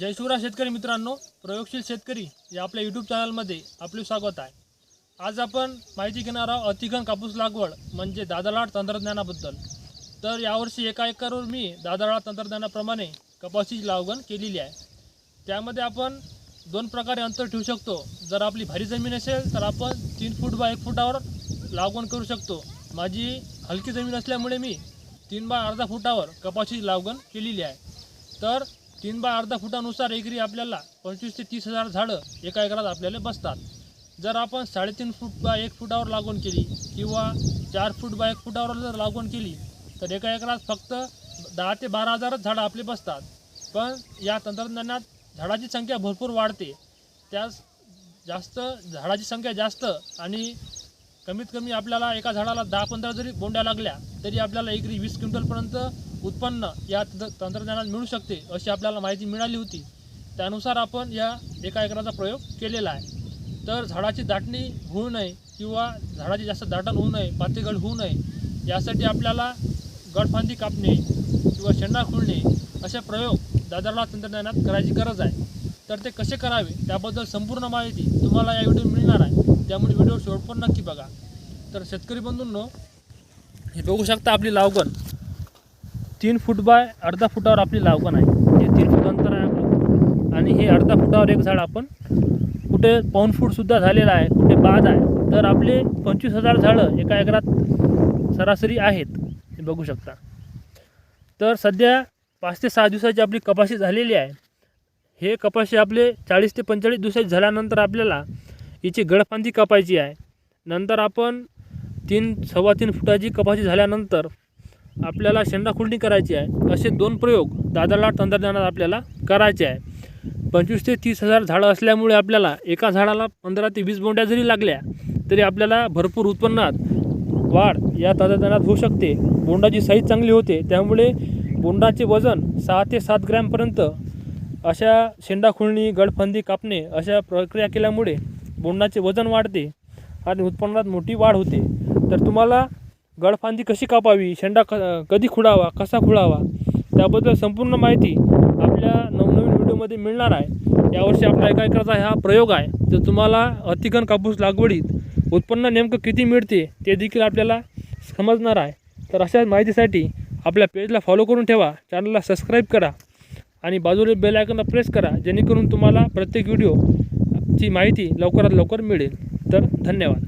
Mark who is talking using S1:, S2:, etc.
S1: जय शिवराय शेतकरी मित्रांनो प्रयोगशील शेतकरी या आपल्या यूट्यूब चॅनलमध्ये आपले स्वागत आहे. आज आपण माहिती घेणार आहोत अतिघन कापूस लागवड म्हणजे दादालाड तंत्रज्ञानाबद्दल. तर यावर्षी एका एकरवर मी दादालाड तंत्रज्ञानाप्रमाणे कपाशीची लागवण केलेली आहे. त्यामध्ये आपण दोन प्रकारे अंतर ठेवू शकतो. जर आपली भारी जमीन असेल तर आपण तीन फूट बाय एक फुटावर लागवण करू शकतो. माझी हलकी जमीन असल्यामुळे मी तीन बाय अर्धा फुटावर कपाशीची लागवण केलेली आहे. तर तीन बाय अर्धा फुटानुसार एकरी आपल्याला पंचवीस ते तीस हजार झाडं एका एकरात आपल्याला बसतात. जर आपण साडेतीन फूट बाय एक फुटावर लागवण केली किंवा चार फूट बाय एक फुटावर जर लागवण केली तर एका एकरात फक्त दहा ते बारा हजारच झाडं आपले बसतात. पण या तंत्रज्ञानात झाडाची संख्या भरपूर वाढते. त्यास जास्त झाडाची संख्या जास्त आणि कमीत कमी आपल्याला एका झाडाला दहा पंधरा जरी बोंड्या लागल्या तरी आपल्याला एकरी वीस क्विंटलपर्यंत उत्पन्न या तंत्रज्ञानात मिळू शकते अशी आपल्याला माहिती मिळाली होती. त्यानुसार आपण या एका एकराचा प्रयोग केलेला आहे. तर झाडाची दाटणी होऊ नये किंवा झाडाची जास्त दाटण होऊ नये पातेगड होऊ नये यासाठी आपल्याला गडफांदी कापणे किंवा शेंडा खुळणे असे प्रयोग दादरला तंत्रज्ञानात करायची गरज आहे. तर ते कसे करावे त्याबद्दल संपूर्ण माहिती तुम्हाला या व्हिडिओ मिळणार आहे. त्यामुळे व्हिडिओ शेवटपर्यंत नक्की बघा. तर शेतकरी बंधूंनो हे बघू शकता आपली लावगण. तीन फूट बाय अर्धा फुटावर आपली लावकन आहे. हे तीन फूट अंतर आहे आपलं. आणि हे अर्धा फुटावर एक झाड आपण कुठे पाऊन फूटसुद्धा झालेलं आहे कुठे बाद आहे. तर आपले पंचवीस हजार झाडं एका एकरात सरासरी आहेत. हे बघू शकता. तर सध्या पाच ते सहा दिवसाची आपली कपाशी झालेली आहे. हे कपाशी आपले चाळीस ते पंचेचाळीस दिवसाची झाल्यानंतर आपल्याला हिची गडफांती कापायची आहे. नंतर आपण तीन सव्वा तीन फुटाची कपाशी झाल्यानंतर आपल्याला शेंडा खुलणी करायची आहे. असे दोन प्रयोग दादाला तंत्रज्ञानात आपल्याला करायचे आहे. पंचवीस ते तीस हजार झाडं असल्यामुळे आपल्याला एका झाडाला पंधरा ते वीस बोंड्या जरी लागल्या तरी आपल्याला भरपूर उत्पन्नात वाढ या तंत्रज्ञानात होऊ शकते. बोंडाची साईज चांगली होते त्यामुळे बोंडाचे वजन सहा ते सात ग्रॅमपर्यंत अशा शेंडाखुळणी गडफंदी कापणे अशा प्रक्रिया केल्यामुळे बोंडाचे वजन वाढते आणि उत्पन्नात मोठी वाढ होते. तर तुम्हाला गडफांदी कशी कापावी शेंडा क कधी खुडावा कसा खुडावा त्याबद्दल संपूर्ण माहिती आपल्या नवनवीन व्हिडिओमध्ये मिळणार आहे. यावर्षी आपला एका एकराचा हा प्रयोग आहे. तर तुम्हाला अतिगण कापूस लागवडीत उत्पन्न नेमकं किती मिळते ते देखील आपल्याला समजणार आहे. तर अशा माहितीसाठी आपल्या पेजला फॉलो करून ठेवा चॅनलला सबस्क्राईब करा आणि बाजूला बेल आयकनला प्रेस करा जेणेकरून तुम्हाला प्रत्येक व्हिडिओची माहिती लवकरात लवकर मिळेल. तर धन्यवाद.